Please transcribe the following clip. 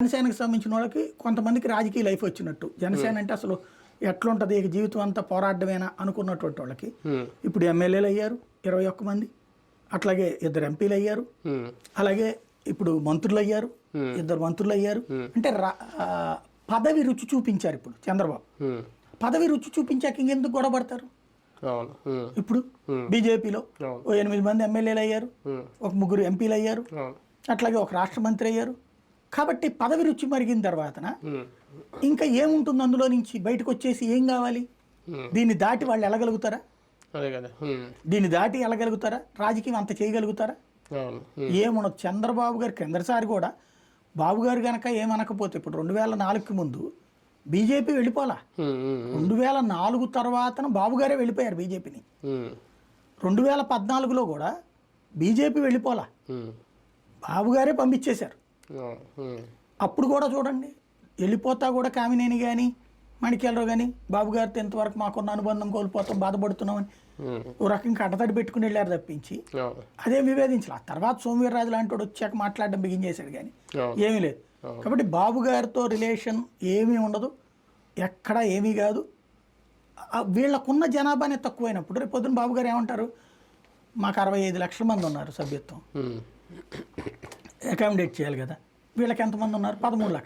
జనసేనకు సంబంధించిన వాళ్ళకి కొంతమందికి రాజకీయ లైఫ్ వచ్చినట్టు. జనసేన అంటే అసలు ఎట్లుంటది? ఇక జీవితం అంతా పోరాడమేనా అనుకున్నటువంటి వాళ్ళకి. ఉమ్, ఇప్పుడు ఎమ్మెల్యేలు అయ్యారు ఇరవై ఒక్క మంది. అట్లాగే ఇద్దరు ఎంపీలు అయ్యారు. ఉమ్, అలాగే ఇప్పుడు మంత్రులు అయ్యారు. ఇద్దరు మంత్రులు అయ్యారు. అంటే పదవి రుచి చూపించారు ఇప్పుడు చంద్రబాబు. పదవి రుచి చూపించాక ఇంకెందుకు గొడవ పడతారు? ఇప్పుడు బీజేపీలో. ఓ ఎనిమిది మంది ఎమ్మెల్యేలు అయ్యారు. ఒక ముగ్గురు ఎంపీలు అయ్యారు. అట్లాగే ఒక రాష్ట్ర మంత్రి అయ్యారు. కాబట్టి పదవి రుచి మరిగిన తర్వాతన ఇంకా ఏముంటుంది అందులో నుంచి? బయటకు వచ్చేసి ఏం కావాలి? దీన్ని దాటి వాళ్ళు వెళ్ళగలుగుతారా అదే కదా. ఉమ్, దీన్ని దాటి వెళ్ళగలుగుతారా రాజకీయం అంత చేయగలుగుతారా? ఏముండదు చంద్రబాబు గారు కిందసారి కూడా బాబు గారు కనుక ఏమనకపోతే ఇప్పుడు రెండు వేల నాలుగుకి ముందు బీజేపీ వెళ్ళిపోలా? రెండు వేల నాలుగు తర్వాతన బాబు గారే వెళ్ళిపోయారు బీజేపీని. రెండు వేల పద్నాలుగులో కూడా బీజేపీ వెళ్ళిపోలా? బాబు గారే పంపించేశారు. అప్పుడు కూడా చూడండి. వెళ్ళిపోతా కూడా కామినేని కానీ మణికేలరావు కానీ బాబు గారితో ఇంతవరకు మాకున్న అనుబంధం కోల్పోతాం బాధపడుతున్నామని ఓ రకం కట్టతడి పెట్టుకుని వెళ్ళారు తప్పించి అదేం వివేదించాలి. ఆ తర్వాత సోమవీర్రాజు లాంటి వాడు వచ్చాక మాట్లాడడం బిగించేశాడు కానీ అవును ఏమీ లేదు. కాబట్టి బాబు గారితో రిలేషన్ ఏమీ ఉండదు. ఎక్కడా ఏమీ కాదు. వీళ్ళకున్న జనాభానే తక్కువైనప్పుడు రేపు పొద్దున బాబు గారు ఏమంటారు? మాకు అరవై ఐదు లక్షల మంది ఉన్నారు సభ్యత్వం. అకామిడేట్ చేయాలి కదా. వీళ్ళకి ఎంతమంది ఉన్నారు? పదమూడు లక్షలు.